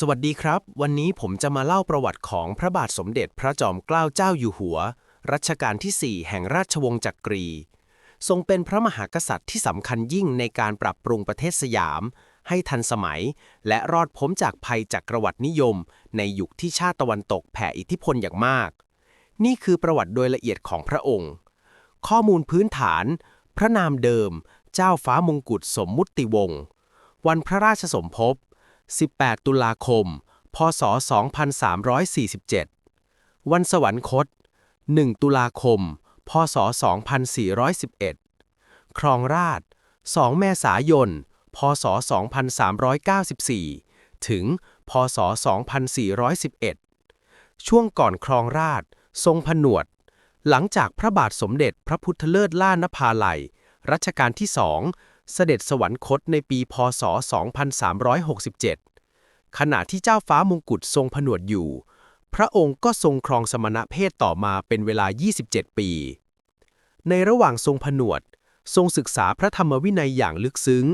สวัสดีครับ วันนี้ผมจะมาเล่าประวัติของพระบาทสมเด็จพระจอมเกล้าเจ้าอยู่หัว รัชกาลที่ 4 แห่งราชวงศ์จักรี ทรงเป็นพระมหากษัตริย์ที่สำคัญยิ่งในการปรับปรุงประเทศสยาม ให้ทันสมัย และรอดพ้นจากภัยจักรวรรดินิยม ในยุคที่ชาติตะวันตกแผ่อิทธิพลอย่างมาก นี่คือประวัติโดยละเอียดของพระองค์ ข้อมูลพื้นฐาน พระนามเดิม เจ้าฟ้ามงกุฎสมมุติวงศ์วันพระราชสมภพ 18 ตุลาคม พศ 2347 วันสวรรคต 1 ตุลาคม พศ 2411 ครองราช 2 เมษายน พศ 2394 ถึง พศ 2411 ช่วงก่อนครองราช ทรงผนวด หลังจากพระบาทสมเด็จพระพุทธเลิศล่านภาลัยรัชกาลที่สอง เสด็จสวรรคตในปีพศ 2367 ขณะที่เจ้าฟ้ามงกุฎทรงผนวดอยู่ พระองค์ก็ทรงครองสมณเพศต่อมาเป็นเวลา 27 ปี ในระหว่างทรงผนวด ทรงศึกษาพระธรรมวินัยอย่างลึกซึ้ง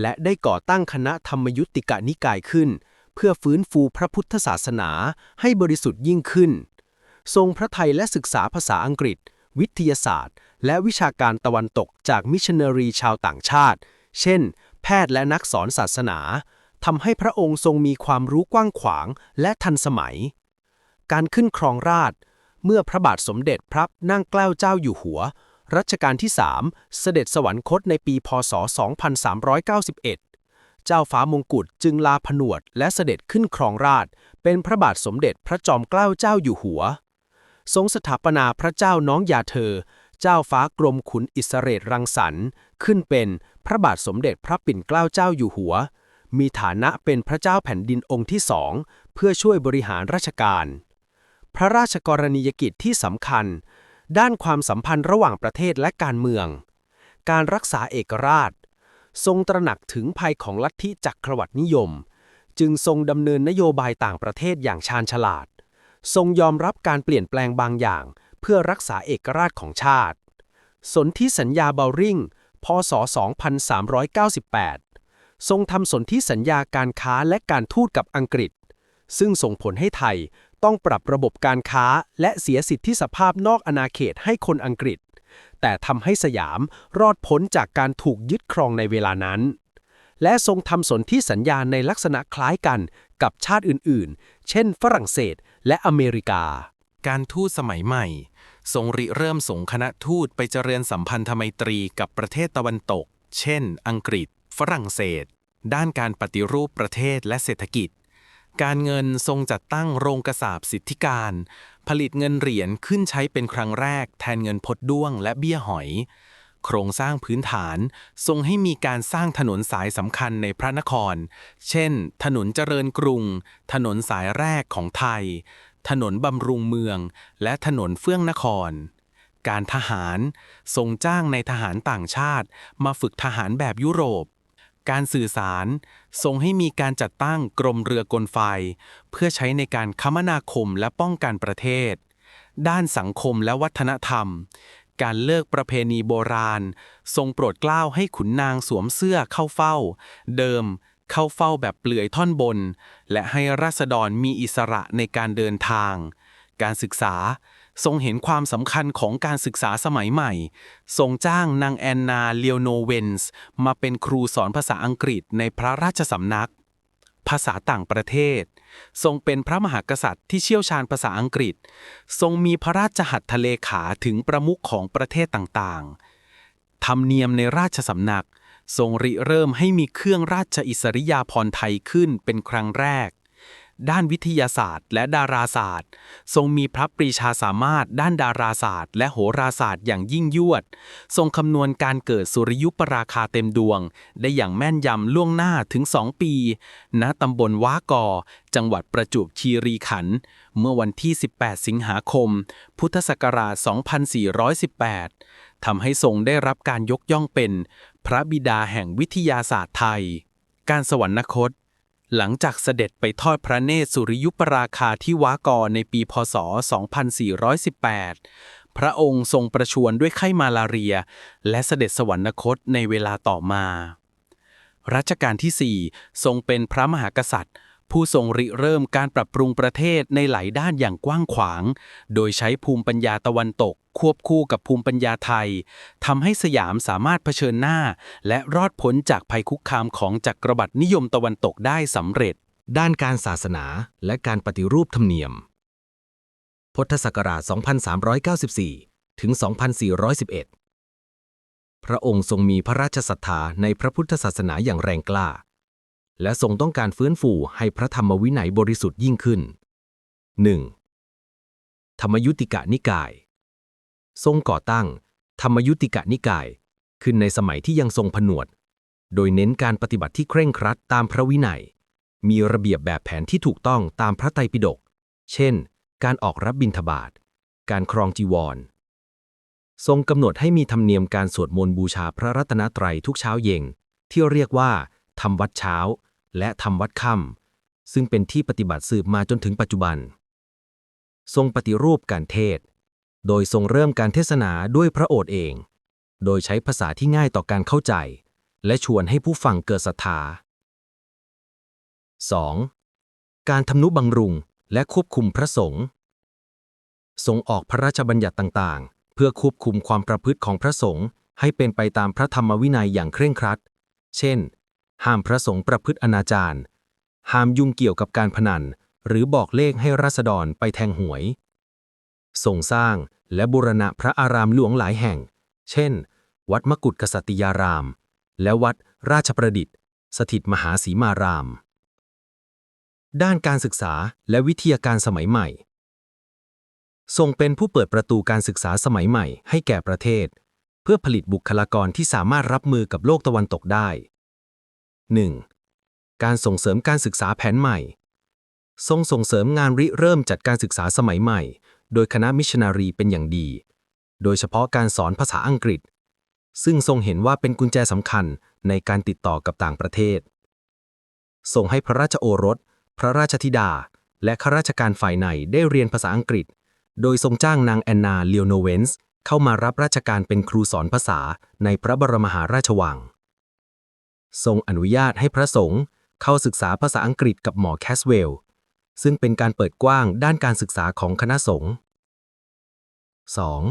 และได้ก่อตั้งคณะธรรมยุติกะนิกายขึ้น เพื่อฟื้นฟูพระพุทธศาสนาให้บริสุทธิ์ยิ่งขึ้น ทรงพระไทยและศึกษาภาษาอังกฤษ วิทยาศาสตร์ และวิชาการตะวันตกจากมิชชันนารีชาวต่างชาติ เช่น แพทย์และนักสอนศาสนาทำให้พระองค์ทรงมีความรู้กว้างขวางและทันสมัย การขึ้นครองราชเมื่อพระบาทสมเด็จพระนั่งเกล้าเจ้าอยู่หัว รัชกาลที่ 3 เสด็จสวรรคตในปีพศ 2391 เจ้าฟ้ามงกุฎจึงลาผนวดและเสด็จขึ้นครองราช เป็นพระบาทสมเด็จพระจอมเกล้าเจ้าอยู่หัว ทรงสถาปนาพระเจ้าน้องยาเธอ เจ้าฟ้ากรมขุนอิสเรตรังสรรค์ ขึ้นเป็นพระบาทสมเด็จพระปิ่นเกล้าเจ้าอยู่หัว มีฐานะเป็นพระเจ้าแผ่นดินองค์ที่สองเพื่อช่วยบริหารราชการ พระราชกรณียกิจที่สำคัญ ด้านความสัมพันธ์ระหว่างประเทศและการเมือง การรักษาเอกราช ทรงตระหนักถึงภัยของลัทธิจักรวรรดินิยม จึงทรงดำเนินนโยบายต่างประเทศอย่างชาญฉลาด ทรงยอมรับการเปลี่ยนแปลงบางอย่าง เพื่อรักษาเอกราชของชาติ สนธิสัญญาเบลริงพศ 2398 ทรงทำสนธิสัญญาการค้าและการทูตกับอังกฤษ ซึ่งส่งผลให้ไทยต้องปรับระบบการค้าและเสียสิทธิสภาพนอกอาณาเขตให้คนอังกฤษ แต่ทำให้สยามรอดพ้นจากการถูกยึดครองในเวลานั้น และทรงทำสนธิสัญญาในลักษณะคล้ายกันกับชาติอื่นๆ เช่น ฝรั่งเศส และอเมริกา การทูตสมัยใหม่ ทรงริเริ่มส่งคณะทูตไปเจริญสัมพันธไมตรีกับประเทศตะวันตก เช่น อังกฤษ ฝรั่งเศส ด้านการปฏิรูปประเทศและเศรษฐกิจ การเงินทรงจัดตั้งโรงกษาบสิทธิการ ผลิตเงินเหรียญขึ้นใช้เป็นครั้งแรก แทนเงินพดด้วงและเบี้ยหอย โครงสร้างพื้นฐานทรงให้มีการสร้างถนนสายสำคัญในพระนคร เช่น ถนนเจริญกรุง ถนนสายแรกของไทย ถนนบำรุงเมือง และถนนเฟื่องนคร การทหารทรงจ้างในทหารต่างชาติ มาฝึกทหารแบบยุโรป การสื่อสารทรงให้มีการจัดตั้งกรมเรือกลไฟ เพื่อใช้ในการคมนาคมและป้องกันประเทศด้านสังคมและวัฒนธรรม การเลิกประเพณีโบราณ ทรงโปรดเกล้าให้ขุนนางสวมเสื้อเข้าเฝ้า เดิมเข้าเฝ้าแบบเปลือยท่อนบน และให้ราษฎรมีอิสระในการเดินทาง การศึกษาทรงเห็นความสำคัญของการศึกษาสมัยใหม่ ทรงจ้างนางแอนนาเลียวโนเวนส์มาเป็นครูสอนภาษาอังกฤษในพระราชสำนัก ภาษาต่างประเทศ ทรงเป็นพระมหากษัตริย์ที่เชี่ยวชาญภาษาอังกฤษ ทรงมีพระราชหัตถเลขาถึงประมุขของประเทศต่างๆ ธรรมเนียมในราชสำนัก ทรงริเริ่มให้มีเครื่องราชอิสริยาภรณ์ไทยขึ้นเป็นครั้งแรก ด้านวิทยาศาสตร์ และดาราศาสตร์ ทรงมีพระปรีชาสามารถด้านดาราศาสตร์ และโหราศาสตร์อย่างยิ่งยวด ทรงคำนวณการเกิดสุริยุปราคาเต็มดวง ได้อย่างแม่นยำล่วงหน้าถึง2ปี ณตำบลว้ากอ จังหวัดประจวบคีรีขันธ์เมื่อวันที่ 18 สิงหาคม พุทธศักราช 2418 ทำให้ทรงได้รับการยกย่องเป็น พระบิดาแห่งวิทยาศาสตร์ไทย การสวรรคต หลังจากเสด็จไปทอดพระเนตรสุริยุปราคาที่วากอในปีพศ 2418 พระองค์ทรงประชวรด้วยไข้มาลาเรีย และเสด็จสวรรคตในเวลาต่อมา รัชกาลที่ 4 ทรงเป็นพระมหากษัตริย์ ผู้ทรงริเริ่มการปรับปรุงประเทศในหลายด้านอย่างกว้างขวาง โดยใช้ภูมิปัญญาตะวันตก ควบคู่กับภูมิปัญญาไทยทำให้สยามสามารถเผชิญหน้า และรอดพ้นจากภัยคุกคามของจักรวรรดินิยมตะวันตกได้สำเร็จ ด้านการศาสนาและการปฏิรูปธรรมเนียม พุทธศักราช 2394 ถึง 2411 พระองค์ทรงมีพระราชศรัทธาในพระพุทธศาสนาอย่างแรงกล้า และทรงต้องการฟื้นฟูให้พระธรรมวินัยบริสุทธิ์ยิ่งขึ้น 1. ธรรมยุติกะนิกาย ทรงก่อตั้ง ธรรมยุติกะนิกาย ขึ้นในสมัยที่ยังทรงผนวด โดยเน้นการปฏิบัติที่เคร่งครัดตามพระวินัย มีระเบียบแบบแผนที่ถูกต้องตามพระไตรปิฎก เช่น การออกรับบิณฑบาต การครองจีวร ทรงกำหนดให้มีธรรมเนียมการสวดมนต์บูชาพระรัตนตรัยทุกเช้าเย็นที่เรียกว่าทำวัดเช้า และทำวัดค่ำซึ่งเป็นที่ปฏิบัติสืบมาจนถึงปัจจุบัน ทรงปฏิรูปการเทศ โดยทรงเริ่มการเทศนาด้วยพระโอษฐ์เอง โดยใช้ภาษาที่ง่ายต่อการเข้าใจ และชวนให้ผู้ฟังเกิดศรัทธา 2. การทำนุบำรุงและควบคุมพระสงฆ์ทรงออกพระราชบัญญัติต่างๆ เพื่อควบคุมความประพฤติของพระสงฆ์ให้เป็นไปตามพระธรรมวินัยอย่างเคร่งครัด เช่น ห้ามพระสงฆ์ประพฤติอนาจารห้ามยุ่งเกี่ยวกับการพนัน หรือบอกเลขให้ราษฎรไปแทงหวยทรงสร้างและบูรณะพระอารามหลวงหลายแห่ง เช่น วัดมกุฏกษัตริยาราม และวัดราชประดิษฐ์ สถิตมหาสีมาราม ด้านการศึกษาและวิทยาการสมัยใหม่ ทรงเป็นผู้เปิดประตูการศึกษาสมัยใหม่ให้แก่ประเทศ เพื่อผลิตบุคลากรที่สามารถรับมือกับโลกตะวันตกได้ 1. การส่งเสริมการศึกษาแผนใหม่ ทรงส่งเสริมงานริเริ่มจัดการศึกษาสมัยใหม่ โดยคณะมิชนารีเป็นอย่างดี โดยเฉพาะการสอนภาษาอังกฤษ ซึ่งทรงเห็นว่าเป็นกุญแจสำคัญในการติดต่อกับต่างประเทศทรงให้พระราชโอรส พระราชธิดา และข้าราชการฝ่ายในได้เรียนภาษาอังกฤษ โดยทรงจ้างนางแอนนาเลโอโนเวนส์เข้ามารับราชการเป็นครูสอนภาษาในพระบรมหาราชวัง ทรงอนุญาตให้พระสงฆ์เข้าศึกษาภาษาอังกฤษกับหมอแคสเวลล์ซึ่งเป็นการเปิดกว้างด้านการศึกษาของคณะสงฆ์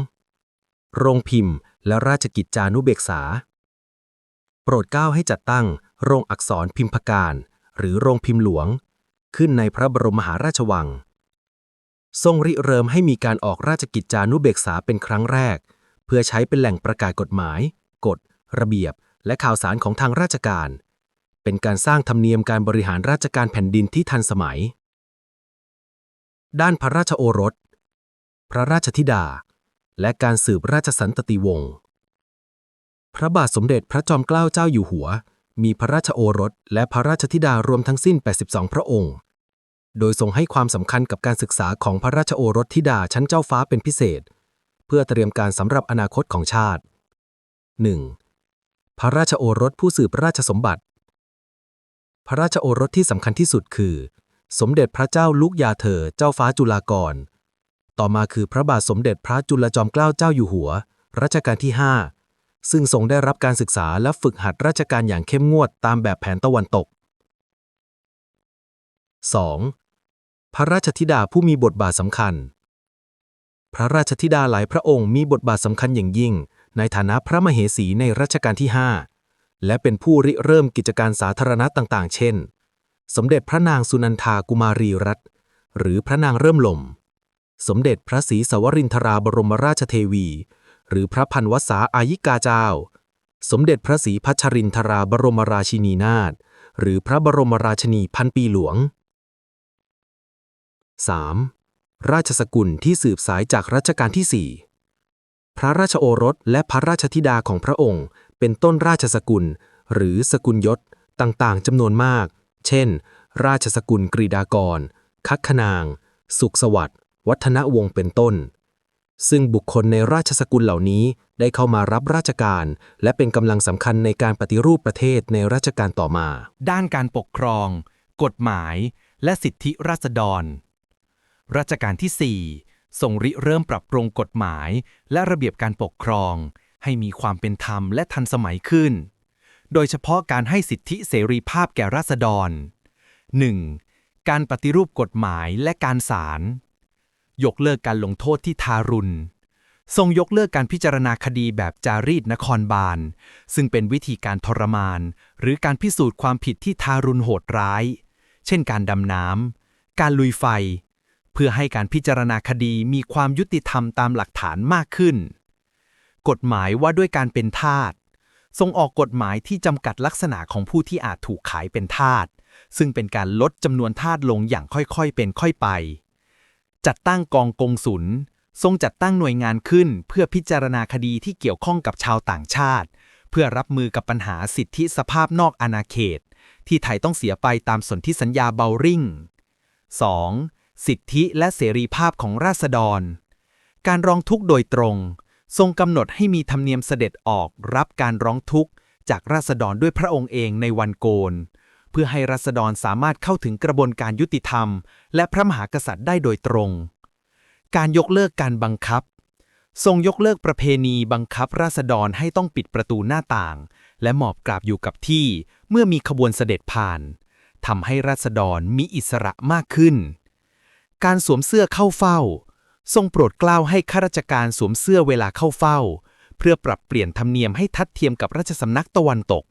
2. โรงพิมพ์และราชกิจจานุเบกษา โปรดเกล้าให้จัดตั้งโรงอักษรพิมพการ หรือโรงพิมพ์หลวง ขึ้นในพระบรมมหาราชวัง ทรงริเริ่มให้มีการออกราชกิจจานุเบกษาเป็นครั้งแรก เพื่อใช้เป็นแหล่งประกาศกฎหมาย กฎ ระเบียบ และข่าวสารของทางราชการ เป็นการสร้างธรรมเนียมการบริหารราชการแผ่นดินที่ทันสมัย ด้านพระราชโอรส พระราชธิดา และการสืบราชสันตติวงศ์พระบาทสมเด็จพระจอมเกล้าเจ้าอยู่หัว มีพระราชโอรส และพระราชธิดารวมทั้งสิ้น 82 พระองค์ โดยทรงให้ความสำคัญกับการศึกษาของพระราชโอรสธิดาชั้นเจ้าฟ้าเป็นพิเศษ เพื่อเตรียมการสำหรับอนาคตของชาติ 1. พระราชโอรสผู้สืบราชสมบัติ พระราชโอรสที่สำคัญที่สุดคือ สมเด็จพระเจ้าลูกยาเธอเจ้าฟ้าจุฬากร ต่อมาคือพระบาทสมเด็จพระจุลจอมเกล้าเจ้าอยู่หัว รัชกาลที่ 5 ซึ่งทรงได้รับการศึกษาและฝึกหัดราชการอย่างเข้มงวดตามแบบแผนตะวันตก 2. พระราชธิดาผู้มีบทบาทสำคัญ พระราชธิดาหลายพระองค์มีบทบาทสำคัญอย่างยิ่ง ในฐานะพระมเหสีในรัชกาลที่ 5 และเป็นผู้ริเริ่มกิจการสาธารณะต่างๆ เช่น สมเด็จพระนางสุนันทากุมารีรัตน์หรือพระนางเริ่มลม สมเด็จพระศรีสวรินทราบรมราชเทวี หรือพระพันวษาอายิกาเจ้า สมเด็จพระศรีพัชรินทราบรมราชินีนาถหรือพระบรมราชินีพันปีหลวง 3. ราชสกุลที่สืบสายจากรัชกาลที่ 4 พระราชโอรสและพระราชธิดาของพระองค์ เป็นต้นราชสกุล หรือสกุลยศต่างๆจำนวนมาก เช่น ราชสกุลกรีดากร คัคคนาง สุขสวัสดิ์วัฒนวงศ์เป็นต้น ซึ่งบุคคลในราชสกุลเหล่านี้ได้เข้ามารับราชการ และเป็นกำลังสำคัญในการปฏิรูปประเทศในรัชกาลต่อมา ด้านการปกครอง กฎหมาย และสิทธิราษฎร รัชกาลที่ 4 ทรงริเริ่มปรับปรุงกฎหมาย และระเบียบการปกครอง ให้มีความเป็นธรรมและทันสมัยขึ้น โดยเฉพาะการให้สิทธิเสรีภาพแก่ราษฎร 1. การปฏิรูปกฎหมายและการศาลยกเลิกการลงโทษที่ทารุณ ทรงยกเลิกการพิจารณาคดีแบบจารีตนครบาล ซึ่งเป็นวิธีการทรมาน หรือการพิสูจน์ความผิดที่ทารุณโหดร้าย เช่นการดำน้ำการลุยไฟ เพื่อให้การพิจารณาคดีมีความยุติธรรมตามหลักฐานมากขึ้น กฎหมายว่าด้วยการเป็นทาสทรงออกกฎหมายที่จำกัดลักษณะของผู้ที่อาจถูกขายเป็นทาสซึ่งเป็นการลดจำนวนทาสลงอย่างค่อยๆเป็นค่อยไป จัดตั้งกองกงสุลทรงจัดตั้งหน่วยงานขึ้นเพื่อพิจารณาคดีที่เกี่ยวข้องกับชาวต่างชาติ เพื่อรับมือกับปัญหาสิทธิสภาพนอกอาณาเขต ที่ไทยต้องเสียไปตามสนธิสัญญาเบลริง 2. สิทธิและเสรีภาพของราษฎร การร้องทุกข์โดยตรง ทรงกำหนดให้มีธรรมเนียมเสด็จออกรับการร้องทุกข์จากราษฎรด้วยพระองค์เองในวันโกน เพื่อให้ราษฎรสามารถเข้าถึงกระบวนการยุติธรรม และพระมหากษัตริย์ได้โดยตรง การยกเลิกการบังคับ ทรงยกเลิกประเพณีบังคับราษฎรให้ต้องปิดประตูหน้าต่าง และหมอบกราบอยู่กับที่เมื่อมีขบวนเสด็จผ่านทำให้ราษฎรมีอิสระมากขึ้น การสวมเสื้อเข้าเฝ้า ทรงโปรดเกล้าให้ข้าราชการสวมเสื้อเวลาเข้าเฝ้า เพื่อปรับเปลี่ยนธรรมเนียมให้ทัดเทียมกับราชสำนักตะวันตก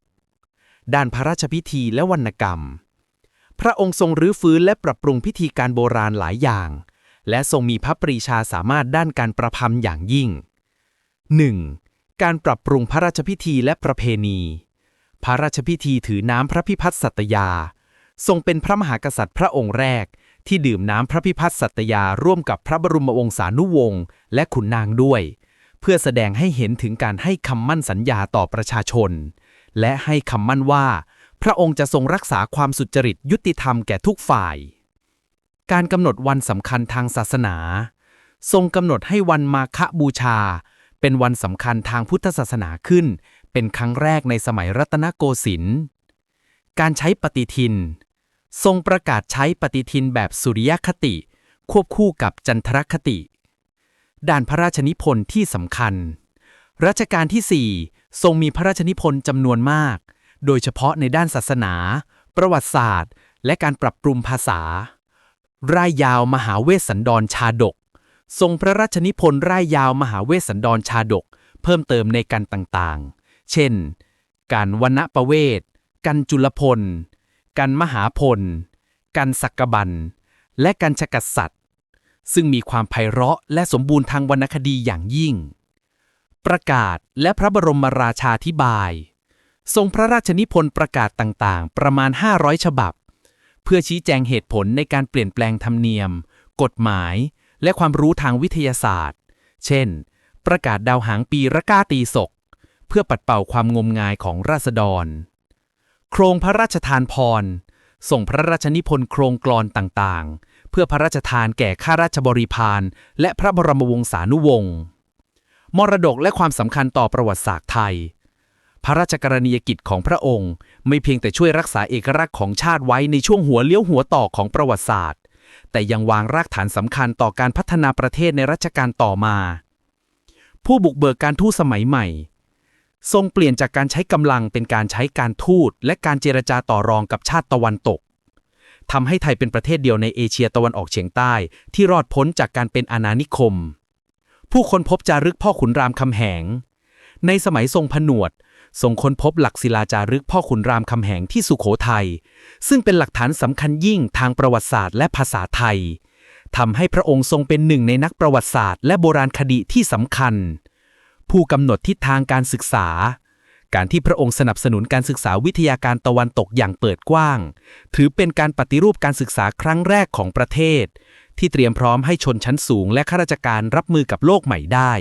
ด้านพระราชพิธีและวรรณกรรม พระองค์ทรงรื้อฟื้นและปรับปรุงพิธีการโบราณหลายอย่าง และทรงมีพระปรีชาสามารถด้านการประพันธ์อย่างยิ่ง 1. การปรับปรุงพระราชพิธีและประเพณี พระราชพิธีถือน้ำพระพิพัฒน์สัตยา ทรงเป็นพระมหากษัตริย์พระองค์แรก ที่ดื่มน้ำพระพิพัฒน์สัตยาร่วมกับพระบรมวงศานุวงศ์และขุนนางด้วย เพื่อแสดงให้เห็นถึงการให้คำมั่นสัญญาต่อประชาชน และให้คำมั่นว่า พระองค์จะทรงรักษาความสุจริตยุติธรรมแก่ทุกฝ่าย การกำหนดวันสำคัญทางศาสนา ทรงกำหนดให้วันมาฆบูชา เป็นวันสำคัญทางพุทธศาสนาขึ้น เป็นครั้งแรกในสมัยรัตนโกสินทร์การใช้ปฏิทิน ทรงประกาศใช้ปฏิทินแบบสุริยคติ ควบคู่กับจันทรคติ ด้านพระราชนิพนธ์ที่สำคัญ รัชกาลที่ 4 ทรงมีพระราชนิพนธ์จำนวนมาก โดยเฉพาะในด้านศาสนา ประวัติศาสตร์ และการปรับปรุงภาษา ร่ายยาวมหาเวสสันดรชาดก ทรงพระราชนิพนธ์ร่ายยาวมหาเวสสันดรชาดก เพิ่มเติมในการต่างๆ เช่น การวณประเวทกันจุลพล กันมหาพล กันสักกบัน และกันชกัสสัตว์ซึ่งมีความไพเราะและสมบูรณ์ทางวรรณคดีอย่างยิ่ง ประกาศและพระบรมราชาธิบาย ทรงพระราชนิพนธ์ประกาศต่างๆ ประมาณ 500 ฉบับ เพื่อชี้แจงเหตุผลในการเปลี่ยนแปลงธรรมเนียม กฎหมาย และความรู้ทางวิทยาศาสตร์ เช่น ประกาศดาวหางปีระกาตีศก เพื่อปัดเป่าความงมงายของราษฎร โครงพระราชทานพร ส่งพระราชนิพนธ์โครงกลอนต่างๆ เพื่อพระราชทานแก่ข้าราชบริพารและพระบรมวงศานุวงศ์ มรดกและความสำคัญต่อประวัติศาสตร์ไทย พระราชกรณียกิจของพระองค์ ไม่เพียงแต่ช่วยรักษาเอกลักษณ์ของชาติไว้ในช่วงหัวเลี้ยวหัวต่อของประวัติศาสตร์ แต่ยังวางรากฐานสำคัญต่อการพัฒนาประเทศในรัชกาลต่อมา ผู้บุกเบิกการทูตสมัยใหม่ ทรงเปลี่ยนจากการใช้กำลังเป็นการใช้การทูตและการเจรจาต่อรองกับชาติตะวันตกทำให้ไทยเป็นประเทศเดียวในเอเชียตะวันออกเฉียงใต้ ที่รอดพ้นจากการเป็นอาณานิคม ผู้คนพบจารึกพ่อขุนรามคำแหง ในสมัยทรงผนวด ทรงค้นพบหลักศิลาจารึกพ่อขุนรามคำแหงที่สุโขทัย ซึ่งเป็นหลักฐานสำคัญยิ่งทางประวัติศาสตร์และภาษาไทยทำให้พระองค์ทรงเป็นหนึ่งในนักประวัติศาสตร์ และโบราณคดีที่สำคัญ ผู้กำหนดทิศทางการศึกษา การที่พระองค์สนับสนุนการศึกษาวิทยาการตะวันตกอย่างเปิดกว้าง ถือเป็นการปฏิรูปการศึกษาครั้งแรกของประเทศ ที่เตรียมพร้อมให้ชนชั้นสูงและข้าราชการรับมือกับโลกใหม่ได้